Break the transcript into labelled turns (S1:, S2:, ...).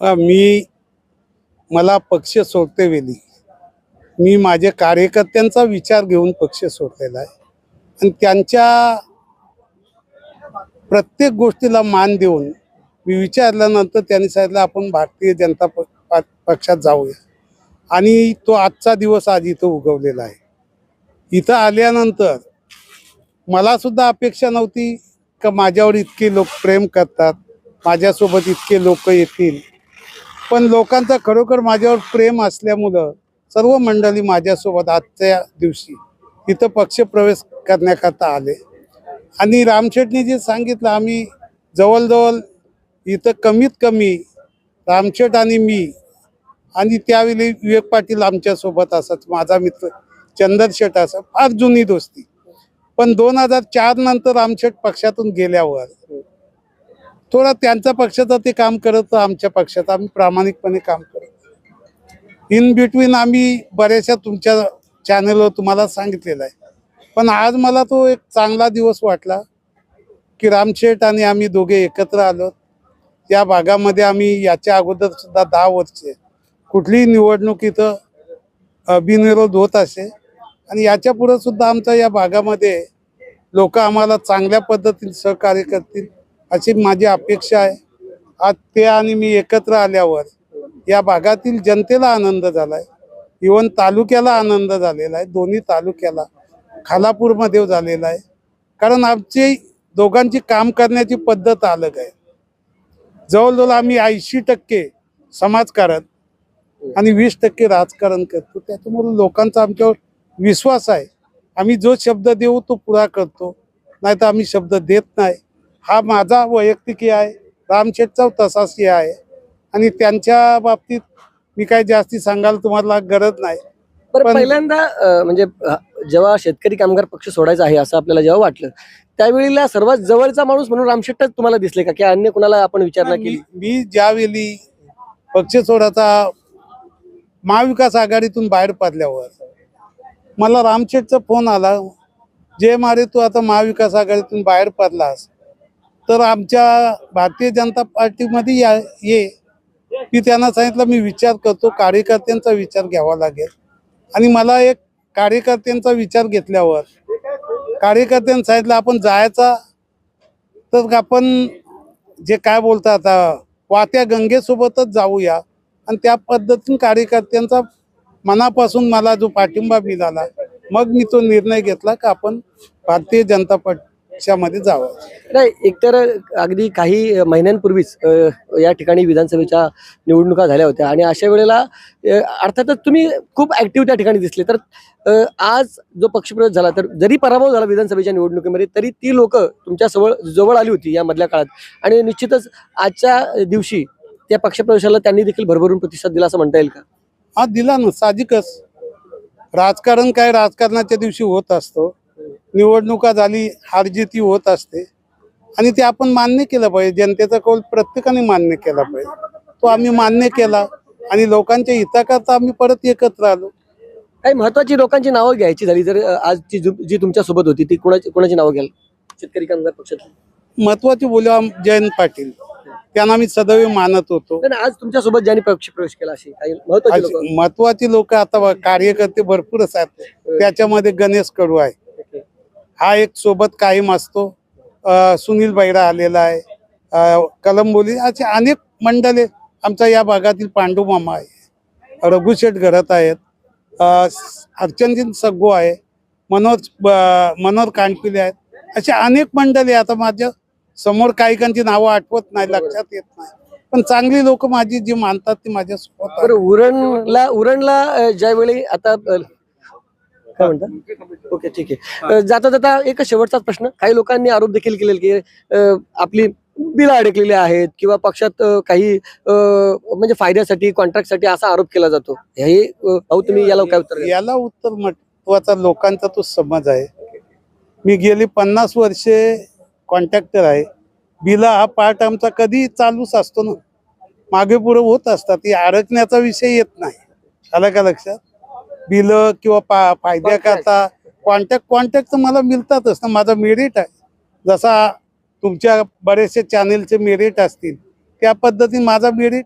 S1: मी मला पक्ष सोडते वेळी मी माझ्या कार्यकर्त्यांचा विचार घेऊन पक्ष सोडलेला आहे. आणि त्यांच्या प्रत्येक गोष्टीला मान देऊन मी विचारल्यानंतर त्यांनी सांगितलं आपण भारतीय जनता प- प- पक्षात जाऊया. आणि तो आजचा दिवस आज इथं उगवलेला आहे. इथं आल्यानंतर मला सुद्धा अपेक्षा नव्हती का माझ्यावर इतके लोक प्रेम करतात माझ्यासोबत इतके लोक येतील. पण लोकांचा खरोखर माझ्यावर प्रेम असल्यामुळं सर्व मंडळी माझ्यासोबत आजच्या दिवशी इथं पक्षप्रवेश करण्याकरता आले. आणि रामशेटनी जे सांगितलं आम्ही जवळजवळ इथं कमीत कमी रामशेट आणि मी आणि त्यावेळी विवेक पाटील आमच्यासोबत असत माझा मित्र चंदर शेट असं फार जुनी दोस्ती. पण दोन हजार चार नंतर पक्षातून गेल्यावर थोडा त्यांच्या पक्षाचं ते काम करत आमच्या पक्षात आम्ही प्रामाणिकपणे काम करत. इन बिटवीन आम्ही बऱ्याचशा तुमच्या चॅनलवर तुम्हाला सांगितलेलं आहे. पण आज मला तो एक चांगला दिवस वाटला की रामशेठ आणि आम्ही दोघे एकत्र आलो. या भागामध्ये आम्ही याच्या अगोदर सुद्धा दहा वर्षे. कुठलीही निवडणूक इथं बिनविरोध होत असे. आणि याच्यापुढे सुद्धा आमच्या या भागामध्ये लोक आम्हाला चांगल्या पद्धतीने सहकार्य करतील. अशी माझी अपेक्षा आहे. आज ते आणि मी एकत्र आल्यावर या भागातील जनतेला आनंद झाला आहे इवन तालुक्याला आनंद झालेला आहे. दोन्ही तालुक्याला. खालापूरमध्ये झालेला आहे. कारण आमची दोघांची काम करण्याची पद्धत अलग आहे. जवळजवळ आम्ही ऐंशी टक्के समाजकारण आणि वीस टक्के राजकारण करतो. त्याच्यामुळे लोकांचा आमच्यावर विश्वास आहे. आम्ही जो शब्द देऊ तो पुरा करतो. नाही तर आम्ही शब्द देत नाही. हा माझा वैयक्तिक हे आहे. रामशेठचा तसाच हे आहे. आणि त्यांच्या बाबतीत मी काही जास्ती सांगायला तुम्हाला गरज नाही. पण-
S2: पहिल्यांदा म्हणजे जेव्हा शेतकरी कामगार पक्ष सोडायचा आहे असं आपल्याला जेव्हा वाटलं त्यावेळेला सर्वात जवळचा माणूस म्हणून रामशेट्टच तुम्हाला दिसले का? की अन्य कुणाला आपण विचारणा केली?
S1: मी ज्यावेळी पक्ष सोडाचा महाविकास आघाडीतून बाहेर पडल्यावर मला रामशेठचा फोन आला जे मारे तू आता महाविकास आघाडीतून बाहेर पडलास तर आमच्या भारतीय जनता पार्टीमध्ये या ये. की त्यांना सांगितलं मी विचार करतो कार्यकर्त्यांचा विचार घ्यावा लागेल. आणि मला एक कार्यकर्त्यांचा विचार घेतल्यावर कार्यकर्त्यांनी सांगितलं आपण जायचा. तर आपण जे काय बोलतात आता वात्या गंगेसोबतच जाऊया. आणि त्या पद्धतीने कार्यकर्त्यांचा मनापासून मला जो पाठिंबा मिळाला मग मी तो निर्णय घेतला की आपण भारतीय जनता पार्टी पक्षामध्ये जावं.
S2: नाही एकतर अगदी काही महिन्यांपूर्वीच या ठिकाणी विधानसभेच्या निवडणुका झाल्या होत्या आणि अशा वेळेला अर्थातच तुम्ही खूप ऍक्टिव्ह त्या ठिकाणी दिसले. तर आज जो पक्षप्रवेश झाला तर जरी पराभव झाला विधानसभेच्या निवडणुकीमध्ये तरी ती लोक तुमच्या जवळ जवळ आली होती या मधल्या काळात. आणि निश्चितच आजच्या दिवशी त्या पक्षप्रवेशाला त्यांनी देखील भरभरून प्रतिसाद दिला असं म्हणता येईल का?
S1: हा दिला ना साहजिकच. राजकारण काय राजकारणाच्या दिवशी होत असतो. निवडणुका झाली हारजिती होत असते. आणि ते आपण मान्य केलं पाहिजे. जनतेचा कौल प्रत्येकाने मान्य केला पाहिजे. तो आम्ही मान्य केला आणि लोकांच्या हिताकरता आम्ही परत एकत्र आलो.
S2: काही महत्वाची लोकांची नावं घ्यायची झाली जर आजची जो- जी तुमच्यासोबत होती ती कोणाची कोणाची नावं घ्याल? शेतकरी कामगार पक्षात
S1: महत्त्वाचे बोलू जयंत पाटील. त्यांना मी सदैव मानत होतो.
S2: आज तुमच्यासोबत ज्यांनी पक्ष प्रवेश केला अशी महत्वाची लोक
S1: आता कार्यकर्ते भरपूरच आहेत त्याच्यामध्ये गणेश कडू आहे. हा एक सोबत कायम असतो. सुनील बैरा आलेला आहे. कलंबोली असे अनेक मंडळे आमच्या या भागातील पांडू मामा आहे. रघुशेठ घडत आहेत. अर्चनजीन सग्गो आहे. मनोज मनोहर कानपिले आहेत. असे अनेक मंडळी आता माझ्यासमोर काहीकांची नावं आठवत नाही लक्षात येत नाही. पण चांगली लोक माझी जी मानतात ती माझ्या
S2: उरणला उरणला ज्यावेळी आता काय म्हणता? ओके ठीक आहे. जाता जाता एक शेवटचाच प्रश्न. काही लोकांनी आरोप देखील केलेले की आपली बिलं अडकलेली आहेत किंवा पक्षात काही म्हणजे फायद्यासाठी कॉन्ट्रॅक्टसाठी असा आरोप केला जातो. हे भाऊ तुम्ही याला काय उत्तर?
S1: याला उत्तर महत्त्वाचा लोकांचा तो समज आहे. मी गेली पन्नास वर्षे कॉन्ट्रॅक्टर आहे. बिला हा पार्ट आमचा कधी चालूच असतो ना. मागे पुढे होत असतात. ती अडकण्याचा विषय येत नाही. आलं का लक्षात? बिल किंवा पा फायद्याकरता कॉन्टॅक्ट कॉन्टॅक्ट तर मला मिळतातच ना माझा मेरिट आहे. जसा तुमच्या बरेचसे चॅनेलचे मेरिट असतील त्या पद्धतीने माझा मेरिट